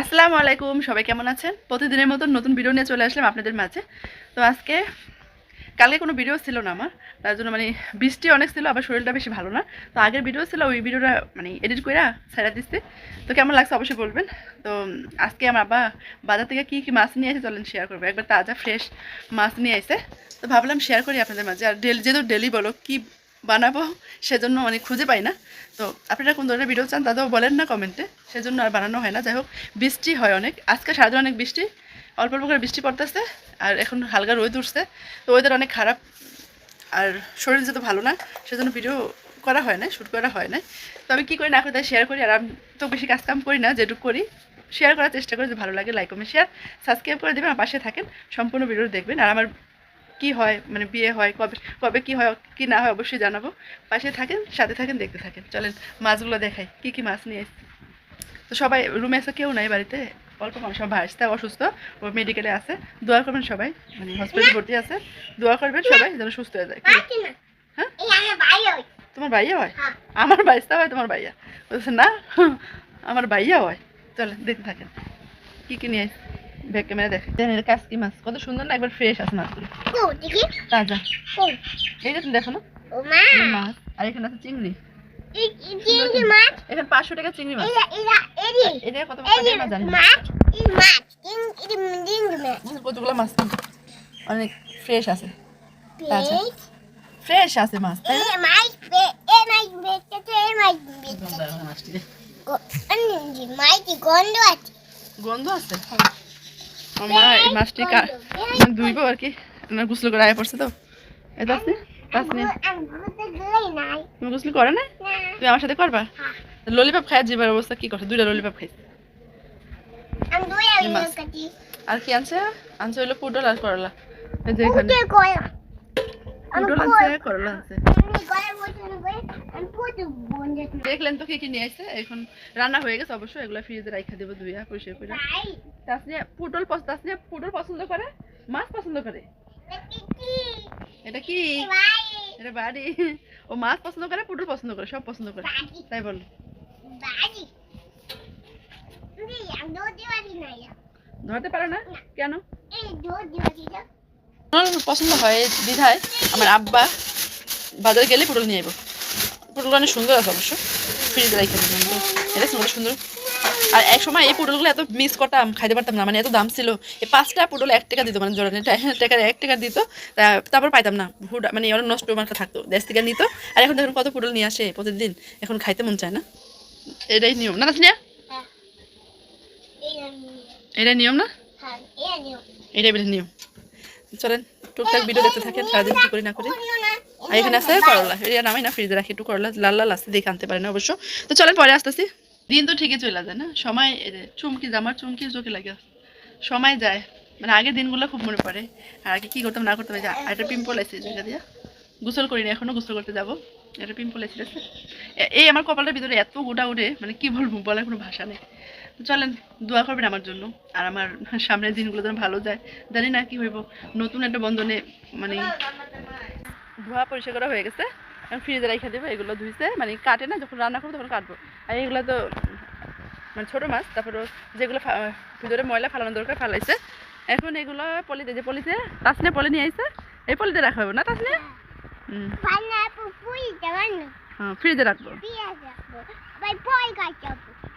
আসসালামু আলাইকুম, সবাই কেমন আছেন? প্রতিদিনের মতন নতুন ভিডিও নিয়ে চলে আসলাম আপনাদের মাঝে। তো আজকে, কালকে কোনো ভিডিও ছিল না আমার, তার জন্য মানে বৃষ্টি অনেক ছিল, আবার শরীরটা বেশি ভালো না। তো আগের ভিডিও ছিল, ওই ভিডিওটা মানে এডিট করে ছেড়ে দিচ্ছে তো কেমন লাগছে অবশ্যই বলবেন। তো আজকে আমার আব্বা বাজার থেকে কী কী মাছ নিয়ে এসে চলেন শেয়ার করব। একবার তাজা ফ্রেশ মাছ নিয়ে এসে তো ভাবলাম শেয়ার করি আপনাদের মাঝে। আর ডেলি যেহেতু ডেলি বলো, কী বানাবো, সেজন্য মানে খুঁজে পাই না। তো আপনারা কোন ধরনের ভিডিও চান তাদেরও বলেন না কমেন্টে সেজন্য আর বানানো হয় না। যাই হোক, বৃষ্টি হয় অনেক। আজকে সারাদিন অনেক বৃষ্টি, অল্প অল্প করে বৃষ্টি পড়তেছে, আর এখন হালকা রোদ উঠছে। তো ওয়েদার অনেক খারাপ, আর শরীর যেহেতু ভালো না, সেজন্য ভিডিও করা হয় না শ্যুট করা হয় না তো আমি কী করি না করি শেয়ার করি, আর আমি তো বেশি কাজ কাম করি না, যেটুকু করি শেয়ার করার চেষ্টা করি যে ভালো লাগে লাইক কমেন্ট শেয়ার সাবস্ক্রাইব করে দেবেন, আমার পাশে থাকেন, সম্পূর্ণ ভিডিও দেখবেন। আর আমার কি হয় মানে বিয়ে হয় কবে কবে কি হয় কি না হয় অবশ্যই জানাব। পাশে থাকেন সাথে থাকেন দেখতে থাকেন। চলেন মাছগুলো দেখাই কি কি মাছ নিয়ে এসেছি। তো সবাই রুমে এসে কেউ নাই বাড়িতে? অল্প মানুষ সব ভাইসটা অসুস্থ ও মেডিকেলে আছে। দোয়া করবেন সবাই মানে হসপিটালে ভর্তি আছে। দোয়া করবেন সবাই যেন সুস্থ হয়ে যায়। হ্যাঁ? তোমার ভাইয়া হয়? হ্যাঁ। আমার বাইসটা হয় তোমার ভাইয়া। বলছে না আমার ভাইয়া হয়। চলেন দেখতে থাকেন। কি কি নিয়ে ক্যামেরা দেখে দেন মাছ কত সুন্দর না একবার ফ্রেশ আছে মাছগুলো তাজা এই যে তুমি দেখো না মাছ আর এখানে আছে চিংড়ি এখানে পাঁচশো টাকা চিংড়ি মাছ এটা কত জানি কতগুলো মাছ অনেক ফ্রেশ আছে ফ্রেশ আছে মাছ তাই না? গন্ধ আছে আমার এই মাছটি মানে আর কি। গুসল করে আয় পড়ছে তো। এটা নিয়ে তুমি গুসল করে না? তুমি আমার সাথে করবা? ললিপপ খাই জীবের অবস্থা কি করছে? দুইটা ললিপপ খাইছে। আর কি আনছে? আনছে হইল পুডল আর করলা। এই যে পুডল আনছে করলা আনছে দেখলেন তো কি কি নিয়ে আসছে? এখন রান্না হয়ে গেছে অবশ্যই এগুলো ফ্রিজে রাখা দেবো ধুইয়া পরিষ্কার করে তাসনিয়া পুটল তাসনিয়া পুটল পছন্দ করে? মাছ পছন্দ করে? এটা কি এটা বাড়ি। ও মাছ পছন্দ করে পুটল পছন্দ করে সব পছন্দ করে। তাই বল। ধরতে পারো না কেন? পছন্দ হয় দিধায় আমার আব্বা বাজারে গেলে পুটল নিয়ে আইব পুটল অনেক সুন্দর আছে অবশ্য। ফ্রিজে রাখা এটা সুন্দর সুন্দর। আর এক সময় এই পুটলগুলো এত মিস করতাম খাইতে পারতাম না মানে এত দাম ছিল। এই পাঁচটা পুটল এক টাকা দিত মানে জোরানি টাকার এক টাকা দিত তারপর পাইতাম না। হুড- মানে অনেক নষ্ট মার্কা থাকতো দেশ থেকে নিত। আর এখন দেখুন কত পুটল নিয়ে আসে প্রতিদিন। এখন খাইতে মন চায় না। এটাই নিয়ম। না তাসনিয়া এটাই নিয়ম না? এটাই বেশি নিয়ম। চলেন, টুকটাক ভিডিও দেখতে থাকেন, সারাদিন কি করি না করি। আর এখানে আছে করলা এটা নামাই না ফ্রিজে রাখি একটু করলা, লাল লাল আছে, দেখে আনতে পারে না অবশ্য। তো চলেন, পরে আসতেছি। দিন তো ঠিকই চলে যায় না, সময় চুমকি, জামার চুমকি, চোখে লাগে। সময় যায় মানে আগে দিনগুলো খুব মনে পড়ে। আর আগে কী করতাম, না করতাম একটা পিম্পল আছে জায়গা দিয়া গোসল করিনি এখনও গোসল করতে যাব। একটা পিম্পল এসে গেছে এই আমার কপালটার ভিতরে এত গোটা উঠে মানে কি বলব, বলার কোনো ভাষা নেই। চলেন, দোয়া করবেন আমার জন্য। আর আমার সামনের দিনগুলো যেন ভালো যায়। জানি না কি হইব। নতুন একটা বন্ধনে মানে ধোয়া পরিষ্কার করা হয়ে গেছে। এখন ফ্রিজে রেখে দেবো, এগুলো ধুইছে। মানে কাটে না, যখন রান্না করব তখন কাটবো। আর এগুলো তো মানে ছোটো মাছ, তারপরে যেগুলো ভিতরে ময়লা ফালানো দরকার ফালাইছে। এখন এগুলো পলিতে যে পলিতে, তাসনে পলি নিয়ে আইছে। এই পলিতে রাখা হবে না তাসনে? 응. 반나부 보이잖아. 어, 필드락부. 필드락부. 빨리 보이가 잡고.